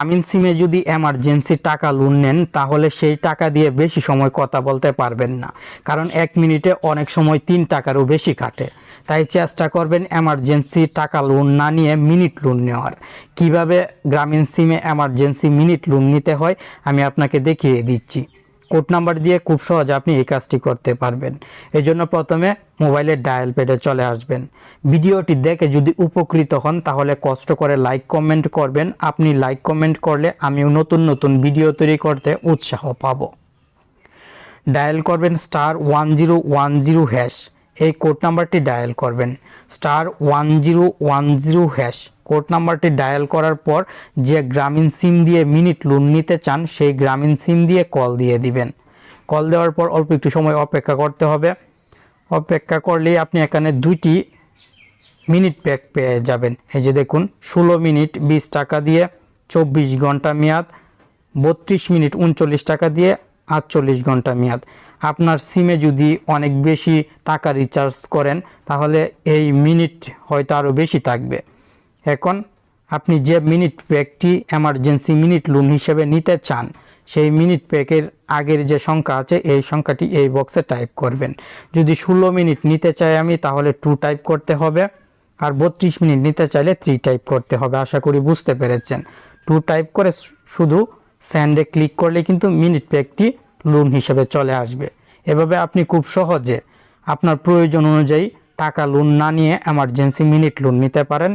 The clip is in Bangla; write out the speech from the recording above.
গ্রামীণ সিমে যদি এমার্জেন্সি টাকা লোন নেন, তাহলে সেই টাকা দিয়ে বেশি সময় কথা বলতে পারবেন না। কারণ এক মিনিটে অনেক সময় তিন টাকারও বেশি কাটে। তাই চেষ্টা করবেন এমার্জেন্সি টাকা লোন না নিয়ে মিনিট লোন নেওয়ার। কীভাবে গ্রামীণ সিমে এমার্জেন্সি মিনিট লোন নিতে হয়, আমি আপনাকে দেখিয়ে দিচ্ছি। কোড নাম্বার দিয়ে খুব সহজে আপনি এই কাজটি করতে পারবেন। এই জন্য প্রথমে মোবাইলের ডায়াল পেডে চলে আসবেন। ভিডিওটি দেখে যদি উপকৃত হন, তাহলে কষ্ট করে লাইক কমেন্ট করবেন। আপনি লাইক কমেন্ট করলে আমিও নতুন নতুন ভিডিও তৈরি করতে উৎসাহ পাব। ডায়াল করবেন star one zero one zero hash. এই কোড নাম্বারটি ডায়াল করবেন। Star one zero one zero hash. Code নাম্বারটি ডায়াল করার পর যে গ্রামীণ সিম দিয়ে মিনিট লোন নিতে চান, সেই গ্রামীণ সিম দিয়ে কল দিয়ে দিবেন। কল দেওয়ার পর অল্প একটু সময় অপেক্ষা করতে হবে। অপেক্ষা করলেই আপনি এখানে দুইটি মিনিট প্যাক পেয়ে যাবেন। এই যে দেখুন, ষোলো মিনিট বিশ টাকা দিয়ে চব্বিশ ঘণ্টা মেয়াদ, বত্রিশ মিনিট উনচল্লিশ টাকা দিয়ে আটচল্লিশ ঘণ্টা মেয়াদ। আপনার সিমে যদি অনেক বেশি টাকা রিচার্জ করেন, তাহলে এই মিনিট হয়তো আরও বেশি থাকবে। এখন আপনি যে মিনিট প্যাকটি এমার্জেন্সি মিনিট লোন হিসেবে নিতে চান, সেই মিনিট প্যাকের আগের যে সংখ্যা আছে, এই সংখ্যাটি এই বক্সে টাইপ করবেন। যদি ষোলো মিনিট নিতে চাই আমি, তাহলে টু টাইপ করতে হবে। আর বত্রিশ মিনিট নিতে চাইলে থ্রি টাইপ করতে হবে, আশা করি বুঝতে পেরেছেন। টু টাইপ করে শুধু স্যান্ডে ক্লিক করলে কিন্তু মিনিট প্যাকটি লোন হিসেবে চলে আসবে। এভাবে আপনি খুব সহজে আপনার প্রয়োজন অনুযায়ী টাকা লোন না নিয়ে এমার্জেন্সি মিনিট লোন নিতে পারেন।